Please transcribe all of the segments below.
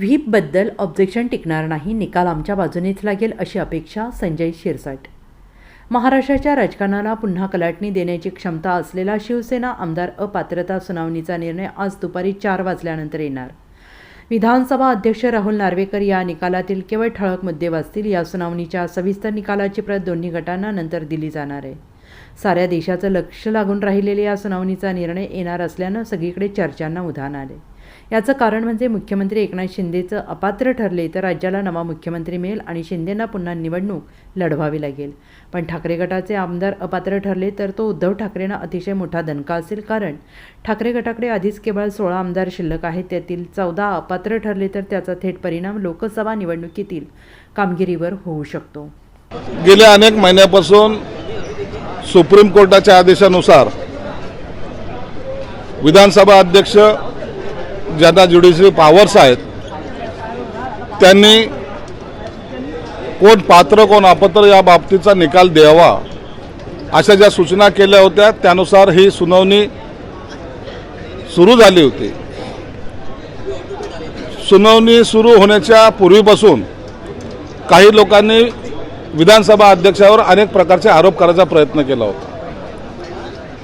व्हीपबद्दल objection टिकणार नाही निकाल आमच्या बाजूनेच लागेल अशी अपेक्षा संजय शिरसाट. महाराष्ट्राच्या राजकारणाला पुन्हा कलाटणी देण्याची क्षमता असलेला शिवसेना आमदार अपात्रता सुनावणीचा निर्णय आज दुपारी चार वाजल्यानंतर येणार. विधानसभा अध्यक्ष राहुल नार्वेकर या निकालातील केवळ ठळक मुद्दे वाचतील या सुनावणीच्या सविस्तर निकालाची प्रत दोन्ही गटांना नंतर दिली जाणार आहे. साऱ्या देशाचं लक्ष लागून राहिलेल्या या सुनावणीचा निर्णय येणार असल्यानं सगळीकडे चर्चांना उधाण आले. याचं कारण म्हणजे मुख्यमंत्री एकनाथ शिंदेचं अपात्र ठरले तर राज्याला नवा मुख्यमंत्री मिळेल आणि शिंदेंना पुन्हा निवडणूक लढवावी लागेल. पण ठाकरे गटाचे आमदार अपात्र ठरले तर तो उद्धव ठाकरेंना अतिशय मोठा दणका असेल कारण ठाकरे गटाकडे आधीच केवळ सोळा आमदार शिल्लक आहेत त्यातील चौदा अपात्र ठरले तर त्याचा थेट परिणाम लोकसभा निवडणुकीतील कामगिरीवर होऊ शकतो. गेल्या अनेक महिन्यापासून सुप्रीम कोर्टाच्या आदेशानुसार विधानसभा अध्यक्ष ज्यांना ज्युडिशरी पॉवर्स आहेत त्यांनी कोण पात्र कोण अपात्र या बाबतीचा निकाल द्यावा अशा ज्या सूचना केल्या होत्या त्यानुसार ही सुनावणी सुरू झाली होती. सुनावणी सुरू होण्याच्या पूर्वीपासून काही लोकांनी विधानसभा अध्यक्षावर अनेक प्रकारचे आरोप करायचा प्रयत्न केला होता.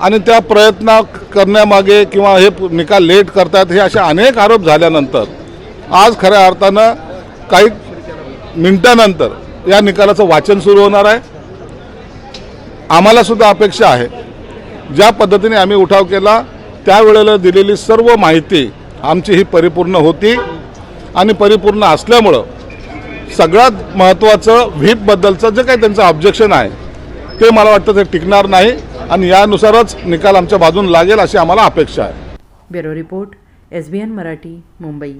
आणि त्या प्रयत्न करण्यामागे किंवा हे निकाल लेट करतात हे असे अनेक आरोप झाल्यानंतर आज खऱ्या अर्थानं काही मिनटानंतर या निकालाचं वाचन सुरू होणार आहे. आम्हालासुद्धा अपेक्षा आहे. ज्या पद्धतीने आम्ही उठाव केला त्यावेळेला दिलेली सर्व माहिती आमची ही परिपूर्ण होती. आणि परिपूर्ण असल्यामुळं सगळ्यात महत्त्वाचं व्हीपबद्दलचं जे काही त्यांचं ऑब्जेक्शन आहे ते मला वाटतं ते टिकणार नाही. आणि यानुसारच निकाल आमच्या बाजून लागेल अशी आम्हाला अपेक्षा आहे. Bureau report S B N Marathi Mumbai.